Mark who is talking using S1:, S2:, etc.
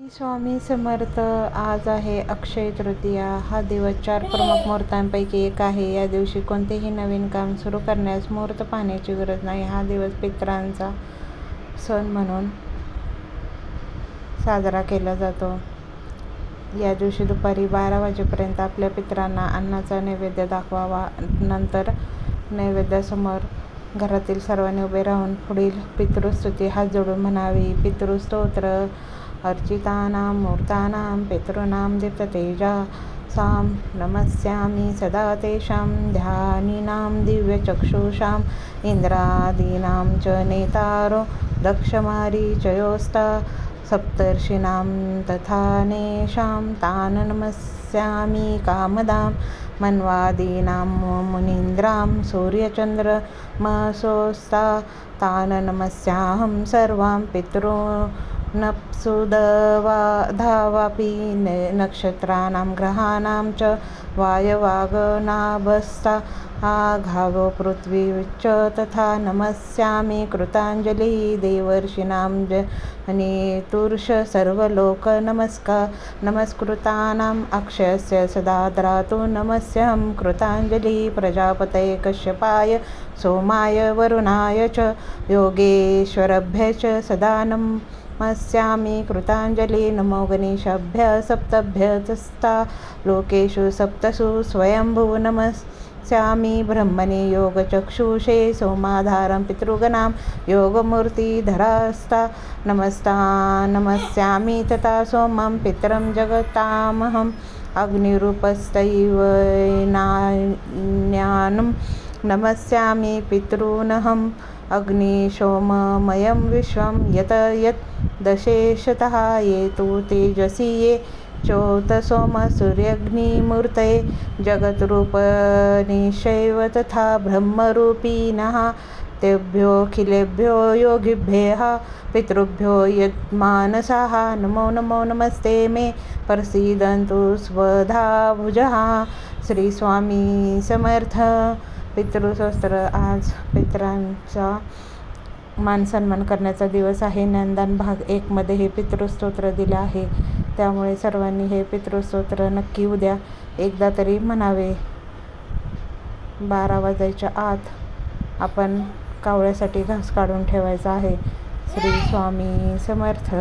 S1: स्वामी समर्थ आज आहे अक्षय तृतीया. हा दिवस चार प्रमुख मुहूर्तांपैकी एक आहे. या दिवशी कोणतेही नवीन काम सुरू करण्यास मुहूर्त पाहण्याची गरज नाही. हा दिवस पितरांचा सण म्हणून साजरा केला जातो. या दिवशी दुपारी बारा वाजेपर्यंत आपल्या पितरांना अन्नाचा नैवेद्य दाखवावा. नंतर नैवेद्यासमोर घरातील सर्वांनी उभे राहून पुढील पितृस्तुती हात जोडून म्हणावी. पितृस्तोत्र अर्चितानां मूर्तानां पितॄणां दीप्ततेजा सां नमस्यामि सदा तेषां ध्यानिनां दिव्यचक्षुषाम् इन्द्रादीनां च नेतारो दक्षमारीचयोस्ता सप्तर्षिणां तथानेषां तान् नमस्यामि कामदां मन्वादीनां मुनीन्द्रां सूर्यचन्द्रमसोस्ता तान् नमस्याहं सर्वां नप्सुदवा धावापि नक्षत्राणां ग्रहाणां च वायवागनाभस्ता घावो पृथ्वी च तथा नमस्यामि कृताञ्जलिः तुर्ष सर्वलोक नमस्का नमस्कृतानाम् अक्षयस्य सदा द्रातु नमस्यं कृताञ्जलिः प्रजापतये कश्यपाय सोमाय वरुणाय च योगेश्वरभ्य च सदा नमस्यामि कृताञ्जलिः नमो सप्तभ्य तस्ता लोकेषु सप्तसु स्वयंभुव स्यामी ब्रह्मणे योगचक्षुषे सोमाधारं पितृगणां योगमूर्तिधरास्ता नमस्ता नमस्यामि तथा सोमं पितरं जगतामहम् अग्निरूपस्तैव अग्निरूपस्तैवनान्यानं नमस्यामि पितॄनहम् अग्निशोममयं विश्वं यत यत् दशेशतः ये तु तेजसि ये चोतसोमसूर्यग्निमूर्तये जगद्रूपनिशैव तथा ब्रह्मरूपिणः। तेभ्योऽखिलेभ्यो योगिभ्यः पितृभ्यो यन्मानसाः नमो नमो नमस्ते मे प्रसीदन्तु स्वधाभुजः। श्री स्वामी समर्थ। पितृस्तोत्र आज पित्रांचा मान सन्मान करण्याचा दिवस आहे. नंदन भाग एकमध्ये हे पितृस्तोत्र दिलं आहे. त्यामुळे सर्वांनी हे पितृस्तोत्र नक्की उद्या एकदा तरी म्हणावे. बारा वाजायच्या आत आपण कावळ्यासाठी घास काढून ठेवायचा आहे. श्री स्वामी समर्थ.